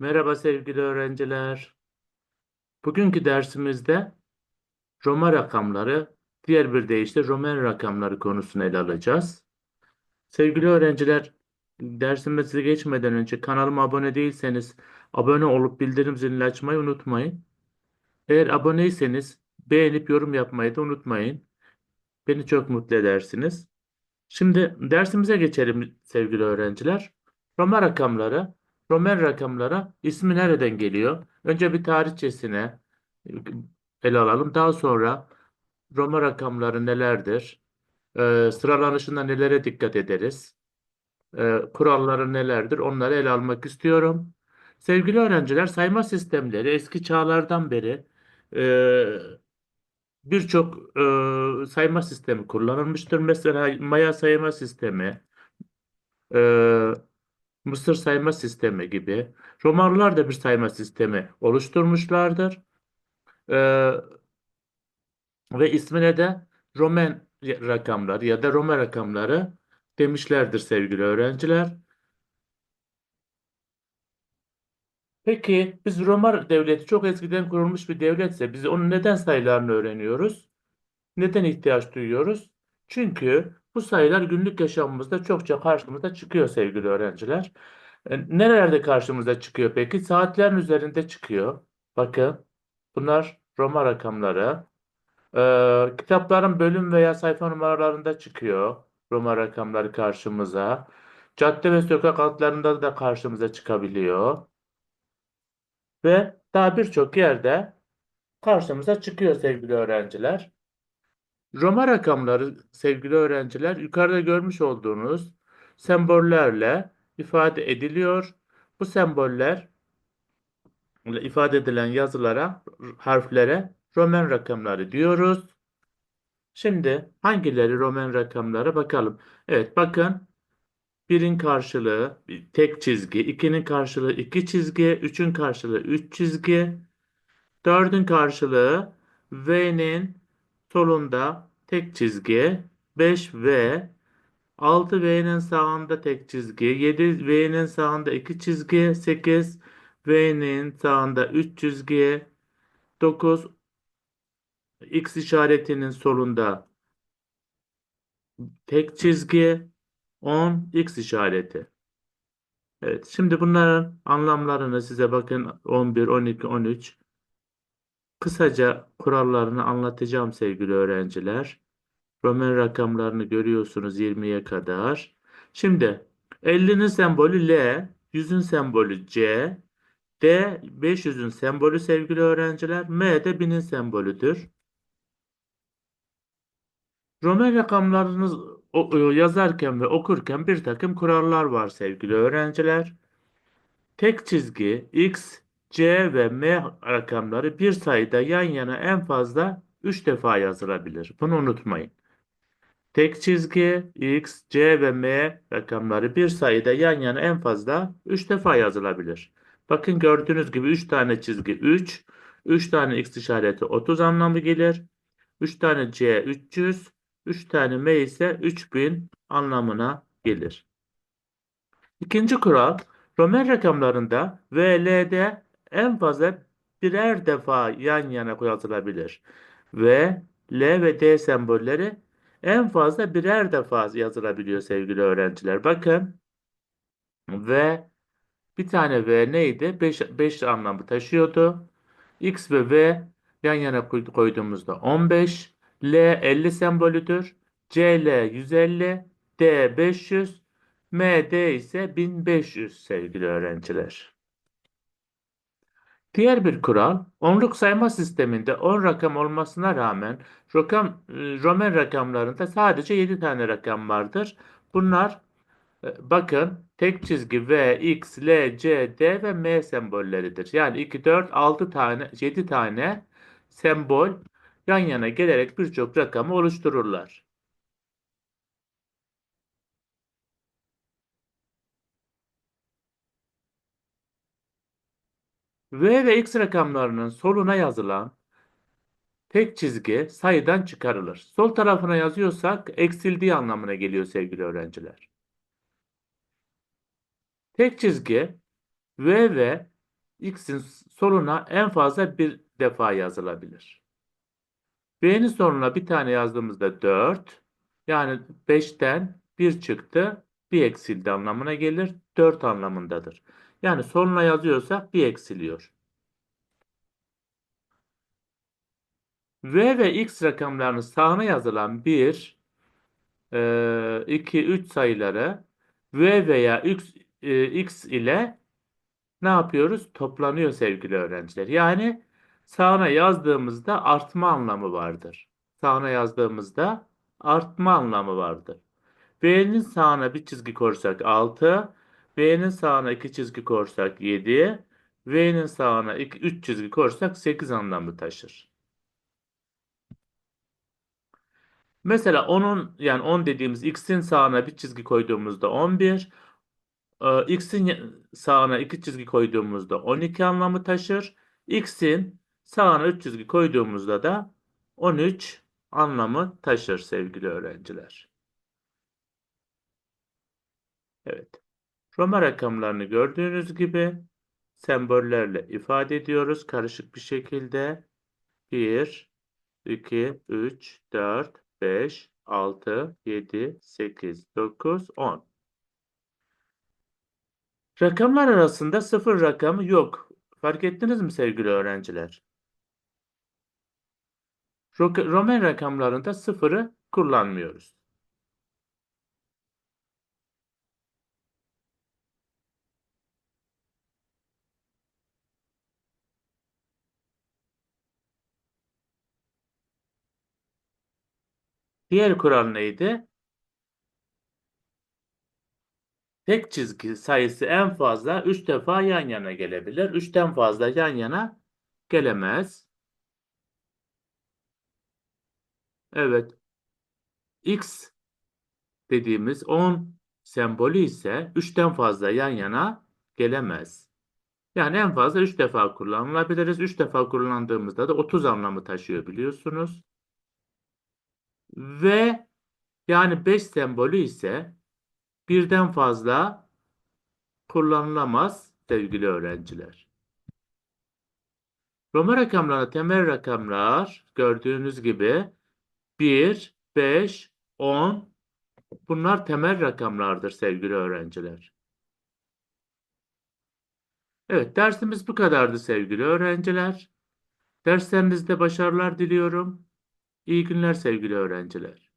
Merhaba sevgili öğrenciler. Bugünkü dersimizde Roma rakamları, diğer bir deyişle Roman rakamları konusunu ele alacağız. Sevgili öğrenciler, dersimize geçmeden önce kanalıma abone değilseniz abone olup bildirim zilini açmayı unutmayın. Eğer aboneyseniz beğenip yorum yapmayı da unutmayın. Beni çok mutlu edersiniz. Şimdi dersimize geçelim sevgili öğrenciler. Roma rakamları, Roman rakamlara ismi nereden geliyor? Önce bir tarihçesine e, ele alalım. Daha sonra Roma rakamları nelerdir? Ee, sıralanışında nelere dikkat ederiz? Ee, kuralları nelerdir? Onları ele almak istiyorum. Sevgili öğrenciler, sayma sistemleri eski çağlardan beri e, birçok e, sayma sistemi kullanılmıştır. Mesela Maya sayma sistemi, e, Mısır sayma sistemi gibi. Romalılar da bir sayma sistemi oluşturmuşlardır. E, ve ismine de Roman rakamları ya da Roma rakamları demişlerdir sevgili öğrenciler. Peki biz Roma devleti çok eskiden kurulmuş bir devletse biz onun neden sayılarını öğreniyoruz? Neden ihtiyaç duyuyoruz? Çünkü bu sayılar günlük yaşamımızda çokça karşımıza çıkıyor sevgili öğrenciler. E, Nerelerde karşımıza çıkıyor peki? Saatlerin üzerinde çıkıyor. Bakın bunlar Roma rakamları. E, kitapların bölüm veya sayfa numaralarında çıkıyor Roma rakamları karşımıza. Cadde ve sokak adlarında da karşımıza çıkabiliyor. Ve daha birçok yerde karşımıza çıkıyor sevgili öğrenciler. Roma rakamları sevgili öğrenciler yukarıda görmüş olduğunuz sembollerle ifade ediliyor. Bu semboller ifade edilen yazılara, harflere Roman rakamları diyoruz. Şimdi hangileri Roman rakamları bakalım. Evet bakın birin karşılığı tek çizgi, ikinin karşılığı iki çizgi, üçün karşılığı üç çizgi, dördün karşılığı V'nin solunda tek çizgi, 5V, 6V'nin sağında tek çizgi, 7V'nin sağında iki çizgi, 8V'nin sağında 3 çizgi, 9 X işaretinin solunda tek çizgi, 10 X işareti. Evet, şimdi bunların anlamlarını size bakın 11, 12, 13 kısaca kurallarını anlatacağım sevgili öğrenciler. Roman rakamlarını görüyorsunuz 20'ye kadar. Şimdi 50'nin sembolü L, 100'ün sembolü C, D 500'ün sembolü sevgili öğrenciler, M de 1000'in sembolüdür. Roman rakamlarını o- yazarken ve okurken bir takım kurallar var sevgili öğrenciler. Tek çizgi X, C ve M rakamları bir sayıda yan yana en fazla 3 defa yazılabilir. Bunu unutmayın. Tek çizgi X, C ve M rakamları bir sayıda yan yana en fazla 3 defa yazılabilir. Bakın gördüğünüz gibi 3 tane çizgi 3, 3 tane X işareti 30 anlamı gelir. 3 tane C 300, 3 tane M ise 3000 anlamına gelir. İkinci kural, Roman rakamlarında VL'de en fazla birer defa yan yana yazılabilir. Ve L ve D sembolleri en fazla birer defa yazılabiliyor sevgili öğrenciler. Bakın V bir tane V neydi? 5, 5 anlamı taşıyordu. X ve V yan yana koy- koyduğumuzda 15. L 50 sembolüdür. CL 150. D 500. MD ise 1500 sevgili öğrenciler. Diğer bir kural, onluk sayma sisteminde 10 rakam olmasına rağmen rakam, e, Roman rakamlarında sadece 7 tane rakam vardır. Bunlar e, bakın tek çizgi V, X, L, C, D ve M sembolleridir. Yani 2, 4, 6 tane, 7 tane sembol yan yana gelerek birçok rakamı oluştururlar. V ve X rakamlarının soluna yazılan tek çizgi sayıdan çıkarılır. Sol tarafına yazıyorsak eksildiği anlamına geliyor sevgili öğrenciler. Tek çizgi V ve x'in soluna en fazla bir defa yazılabilir. B'nin sonuna bir tane yazdığımızda 4. Yani 5'ten 1 çıktı. Bir eksildi anlamına gelir. 4 anlamındadır. Yani sonuna yazıyorsak bir eksiliyor. V ve X rakamlarının sağına yazılan 1, 2, 3 sayıları V veya X, e, X ile ne yapıyoruz? Toplanıyor sevgili öğrenciler. Yani sağına yazdığımızda artma anlamı vardır. Sağına yazdığımızda artma anlamı vardır. V'nin sağına bir çizgi koyarsak 6, V'nin sağına 2 çizgi koyarsak 7, V'nin sağına 2, 3 çizgi koyarsak 8 anlamı taşır. Mesela onun yani 10 dediğimiz x'in sağına bir çizgi koyduğumuzda 11, e, x'in sağına 2 çizgi koyduğumuzda 12 anlamı taşır. x'in sağına 3 çizgi koyduğumuzda da 13 anlamı taşır sevgili öğrenciler. Evet. Roma rakamlarını gördüğünüz gibi sembollerle ifade ediyoruz karışık bir şekilde. 1, 2, 3, 4, 5, 6, 7, 8, 9, 10. Rakamlar arasında sıfır rakamı yok. Fark ettiniz mi sevgili öğrenciler? Ro- Roman rakamlarında sıfırı kullanmıyoruz. Diğer kural neydi? Tek çizgi sayısı en fazla 3 defa yan yana gelebilir. 3'ten fazla yan yana gelemez. Evet. X dediğimiz 10 sembolü ise 3'ten fazla yan yana gelemez. Yani en fazla 3 defa kullanılabiliriz. 3 defa kullandığımızda da 30 anlamı taşıyor biliyorsunuz. Ve yani 5 sembolü ise birden fazla kullanılamaz sevgili öğrenciler. Roma rakamlarına temel rakamlar gördüğünüz gibi 1, 5, 10 bunlar temel rakamlardır sevgili öğrenciler. Evet dersimiz bu kadardı sevgili öğrenciler. Derslerinizde başarılar diliyorum. İyi günler sevgili öğrenciler.